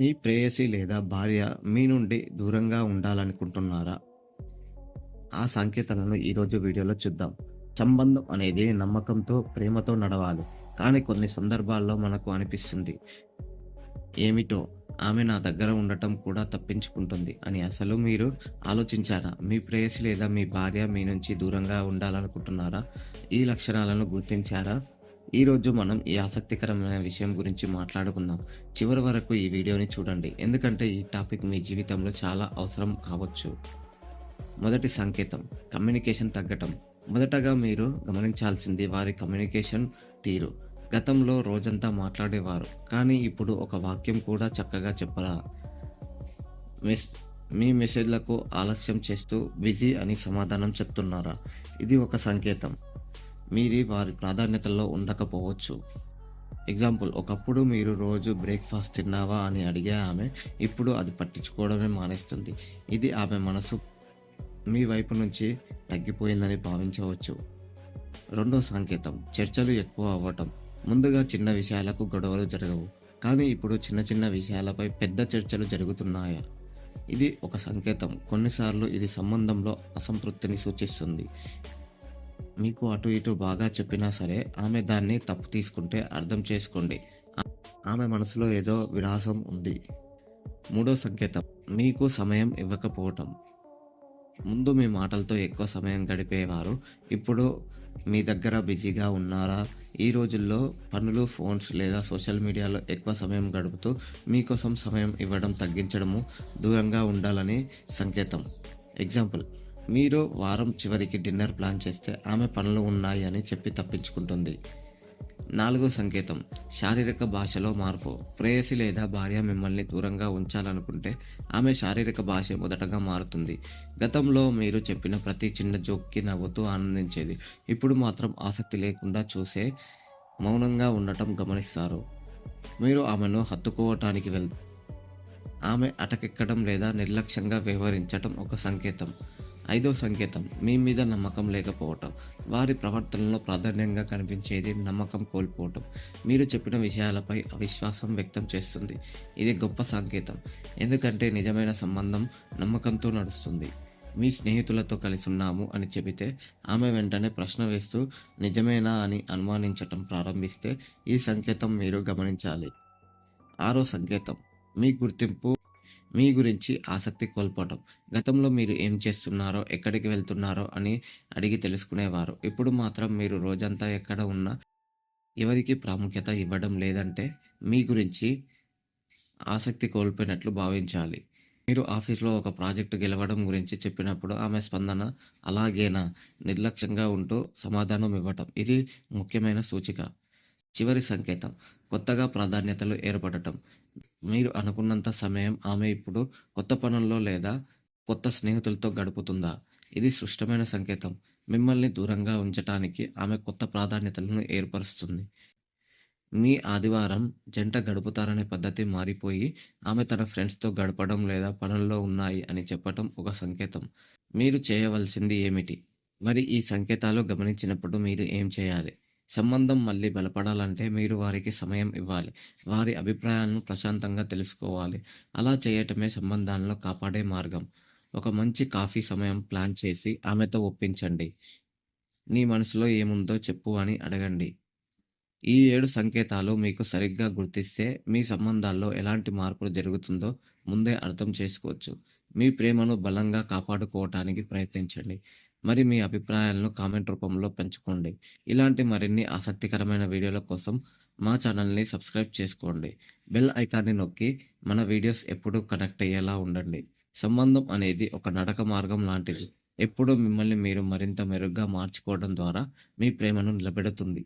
మీ ప్రేయసి లేదా భార్య మీ నుండి దూరంగా ఉండాలనుకుంటున్నారా? ఆ సంకేతాలను ఈరోజు వీడియోలో చూద్దాం. సంబంధం అనేది నమ్మకంతో, ప్రేమతో నడవాలి. కానీ కొన్ని సందర్భాల్లో మనకు అనిపిస్తుంది. ఏమిటో ఆమె నా దగ్గర ఉండటం కూడా తప్పించుకుంటుంది అని అసలు మీరు ఆలోచించారా? మీ ప్రేయసి లేదా మీ భార్య మీ నుంచి దూరంగా ఉండాలనుకుంటున్నారా? ఈ లక్షణాలను గుర్తించారా? ఈరోజు మనం ఈ ఆసక్తికరమైన విషయం గురించి మాట్లాడుకుందాం. చివరి వరకు ఈ వీడియోని చూడండి. ఎందుకంటే ఈ టాపిక్ మీ జీవితంలో చాలా అవసరం కావచ్చు. మొదటి సంకేతం కమ్యూనికేషన్ తగ్గటం. మొదటగా మీరు గమనించాల్సింది వారి కమ్యూనికేషన్ తీరు. గతంలో రోజంతా మాట్లాడేవారు. కానీ ఇప్పుడు ఒక వాక్యం కూడా చక్కగా చెప్పరా? మెస్ మీ మెసేజ్‌లకు ఆలస్యం చేస్తూ బిజీ అని సమాధానం చెప్తున్నారా? ఇది ఒక సంకేతం. మీది వారి ప్రాధాన్యతల్లో ఉండకపోవచ్చు. ఎగ్జాంపుల్ ఒకప్పుడు మీరు రోజు బ్రేక్‌ఫాస్ట్ తిన్నావా అని అడిగే ఆమె ఇప్పుడు అది పట్టించుకోవడమే మానేస్తుంది. ఇది ఆమె మనసు మీ వైపు నుంచి తగ్గిపోయిందని భావించవచ్చు. రెండో సంకేతం చర్చలు ఎక్కువ అవ్వటం. ముందుగా చిన్న విషయాలకు గొడవలు జరగవు. కానీ ఇప్పుడు చిన్న చిన్న విషయాలపై పెద్ద చర్చలు జరుగుతున్నాయా? ఇది ఒక సంకేతం. కొన్నిసార్లు ఇది సంబంధంలో అసంతృప్తిని సూచిస్తుంది. మీకు అటు ఇటు బాగా చెప్పినా సరే ఆమె దాన్ని తప్పు తీసుకుంటే అర్థం చేసుకోండి. ఆమె మనసులో ఏదో విలాసం ఉంది. మూడో సంకేతం మీకు సమయం ఇవ్వకపోవటం. ముందు మీ మాటలతో ఎక్కువ సమయం గడిపేవారు. ఇప్పుడు మీ దగ్గర బిజీగా ఉన్నారా? ఈ రోజుల్లో పనులు, ఫోన్స్ లేదా సోషల్ మీడియాలో ఎక్కువ సమయం గడుపుతూ మీకోసం సమయం ఇవ్వడం తగ్గించడము, దూరంగా ఉండాలని సంకేతం. ఎగ్జాంపుల్ మీరు వారం చివరికి డిన్నర్ ప్లాన్ చేస్తే ఆమె పనులు ఉన్నాయి అని చెప్పి తప్పించుకుంటుంది. నాలుగో సంకేతం శారీరక భాషలో మార్పు. ప్రేయసి లేదా భార్య మిమ్మల్ని దూరంగా ఉంచాలనుకుంటే ఆమె శారీరక భాష మొదటగా మారుతుంది. గతంలో మీరు చెప్పిన ప్రతి చిన్న జోక్‌కి నవ్వుతూ ఆనందించేది. ఇప్పుడు మాత్రం ఆసక్తి లేకుండా చూసే, మౌనంగా ఉండటం గమనిస్తారు. మీరు ఆమెను హత్తుకోవటానికి వెళ్ ఆమె అటకెక్కడం లేదా నిర్లక్ష్యంగా వ్యవహరించటం ఒక సంకేతం. ఐదో సంకేతం మీ మీద నమ్మకం లేకపోవటం. వారి ప్రవర్తనలో ప్రాధాన్యంగా కనిపించేది నమ్మకం కోల్పోవటం. మీరు చెప్పిన విషయాలపై అవిశ్వాసం వ్యక్తం చేస్తుంది. ఇది గొప్ప సంకేతం. ఎందుకంటే నిజమైన సంబంధం నమ్మకంతో నడుస్తుంది. మీ స్నేహితులతో కలిసి ఉన్నాము అని చెబితే ఆమె వెంటనే ప్రశ్న వేస్తూ నిజమేనా అని అనుమానించటం ప్రారంభిస్తే ఈ సంకేతం మీరు గమనించాలి. ఆరో సంకేతం మీ గుర్తింపు మీ గురించి ఆసక్తి కోల్పోవటం. గతంలో మీరు ఏం చేస్తున్నారో, ఎక్కడికి వెళ్తున్నారో అని అడిగి తెలుసుకునేవారు. ఇప్పుడు మాత్రం మీరు రోజంతా ఎక్కడ ఉన్నా ఎవరికి ప్రాముఖ్యత ఇవ్వడం లేదంటే మీ గురించి ఆసక్తి కోల్పోయినట్లు భావించాలి. మీరు ఆఫీస్‌లో ఒక ప్రాజెక్ట్ గెలవడం గురించి చెప్పినప్పుడు ఆమె స్పందన అలాగేనా నిర్లక్ష్యంగా ఉంటూ సమాధానం ఇవ్వటం. ఇది ముఖ్యమైన సూచిక. చివరి సంకేతం కొత్తగా ప్రాధాన్యతలు ఏర్పడటం. మీరు అనుకున్నంత సమయం ఆమె ఇప్పుడు కొత్త పనుల్లో లేదా కొత్త స్నేహితులతో గడుపుతుందా? ఇది స్పష్టమైన సంకేతం. మిమ్మల్ని దూరంగా ఉంచటానికి ఆమె కొత్త ప్రాధాన్యతలను ఏర్పరుస్తుంది. మీ ఆదివారం జంట గడుపుతారనే పద్ధతి మారిపోయి ఆమె తన ఫ్రెండ్స్‌తో గడపడం లేదా పనుల్లో ఉన్నాయి అని చెప్పటం ఒక సంకేతం. మీరు చేయవలసింది ఏమిటి? మరి ఈ సంకేతాలు గమనించినప్పుడు మీరు ఏం చేయాలి? సంబంధం మళ్ళీ బలపడాలంటే మీరు వారికి సమయం ఇవ్వాలి. వారి అభిప్రాయాలను ప్రశాంతంగా తెలుసుకోవాలి. అలా చేయటమే సంబంధాలను కాపాడే మార్గం. ఒక మంచి కాఫీ సమయం ప్లాన్ చేసి ఆమెతో ఒప్పించండి. నీ మనసులో ఏముందో చెప్పు అని అడగండి. ఈ ఏడు సంకేతాలు మీకు సరిగ్గా గుర్తిస్తే మీ సంబంధాల్లో ఎలాంటి మార్పులు జరుగుతుందో ముందే అర్థం చేసుకోవచ్చు. మీ ప్రేమను బలంగా కాపాడుకోవటానికి ప్రయత్నించండి. మరి మీ అభిప్రాయాలను కామెంట్ రూపంలో పెంచుకోండి ఇలాంటి మరిన్ని ఆసక్తికరమైన వీడియోల కోసం మా ఛానల్‌ని సబ్స్క్రైబ్ చేసుకోండి. బెల్ ఐకాన్‌ని నొక్కి మన వీడియోస్ ఎప్పుడూ కనెక్ట్ అయ్యేలా ఉండండి. సంబంధం అనేది ఒక నడక మార్గం లాంటిది. ఎప్పుడూ మిమ్మల్ని మీరు మరింత మెరుగ్గా మార్చుకోవడం ద్వారా మీ ప్రేమను నిలబెడుతుంది.